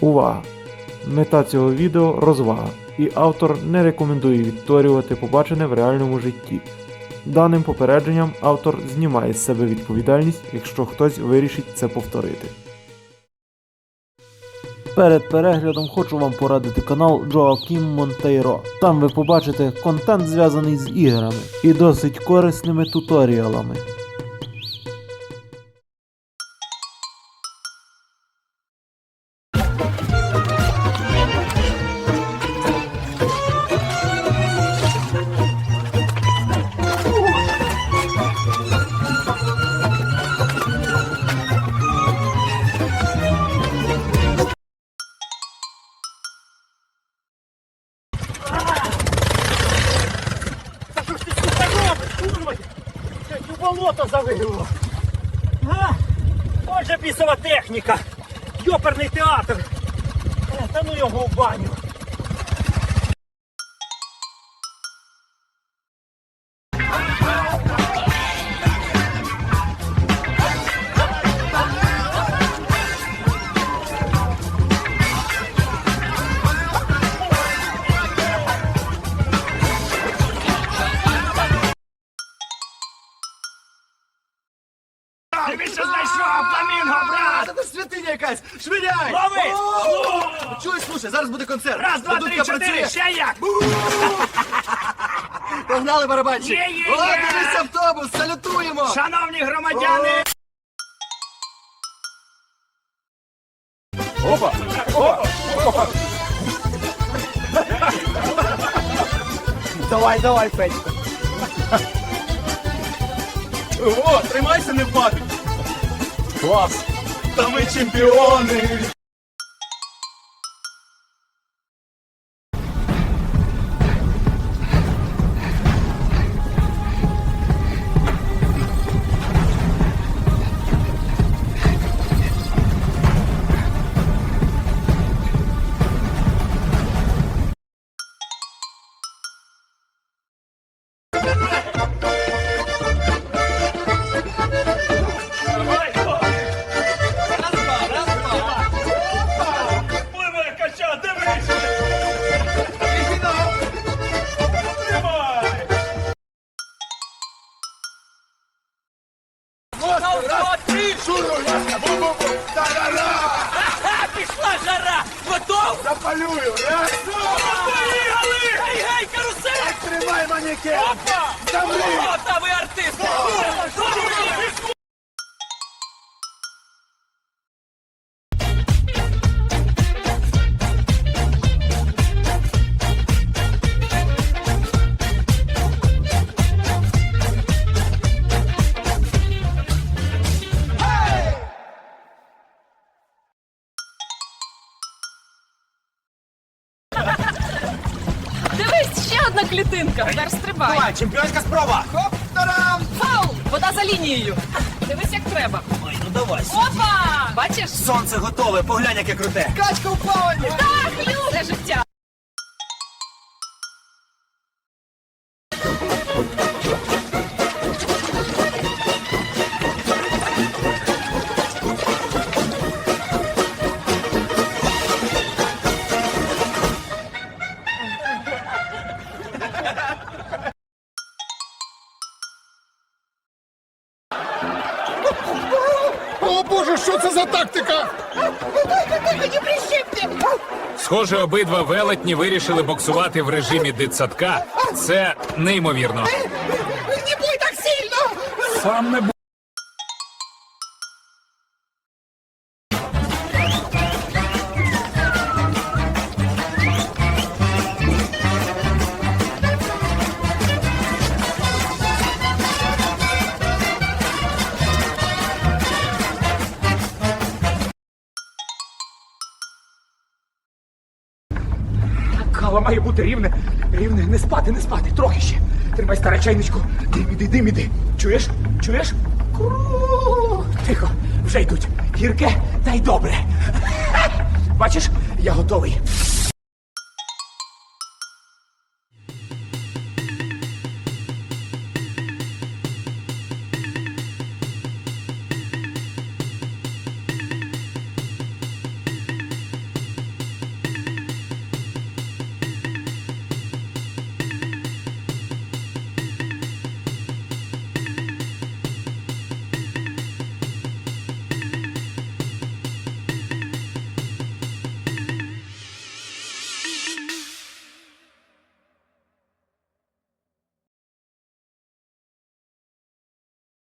Увага! Мета цього відео розвага, і автор не рекомендує відтворювати побачене в реальному житті. Даним попередженням автор знімає з себе відповідальність, якщо хтось вирішить це повторити. Перед переглядом хочу вам порадити канал Joaquim Monteiro. Там ви побачите контент зв'язаний з іграми і досить корисними туторіалами. У болото завило. А? Отже бісова техніка. Йоперний театр. Е, Та ну його в баню. Що знайшов, фламінго, брат! Це святиня якась! Швиняй! Лови! О! Чуєш, слушай, зараз буде концерт. Раз, два, Дудка три, чотири, працює. ще як! Погнали барабанчик! Є, є, О, є! дивись автобус, салютуємо! Шановні громадяни! Давай, давай, Федько. О, тримайся, не впади! Клас! Та ми чемпіони! Пішла жара! Готов? Запалюю! Раз! Поїхали! Гей, гей, карусель! Тримай манекен! Опа! О, Дивись, ще одна клітинка. Зараз стрибай. Давай, чемпіонська спроба! Хоп, тарам! Фаул! Вода за лінією. Дивись, як треба. Ой, ну давай. Опа! Бачиш? Сонце готове, поглянь, яке круте. Качка в плаванні! Так, любе життя. Що це за тактика? Схоже, обидва велетні вирішили боксувати в режимі дитсадка. Це неймовірно. Не бой так сильно! Сам не бу- має бути рівне. Рівне, не спати, не спати, трохи ще. Тримай старе чайничку. Дим іди, дим іди. Чуєш? Чуєш? Тихо, вже йдуть. Гірке та й добре. Бачиш, я готовий.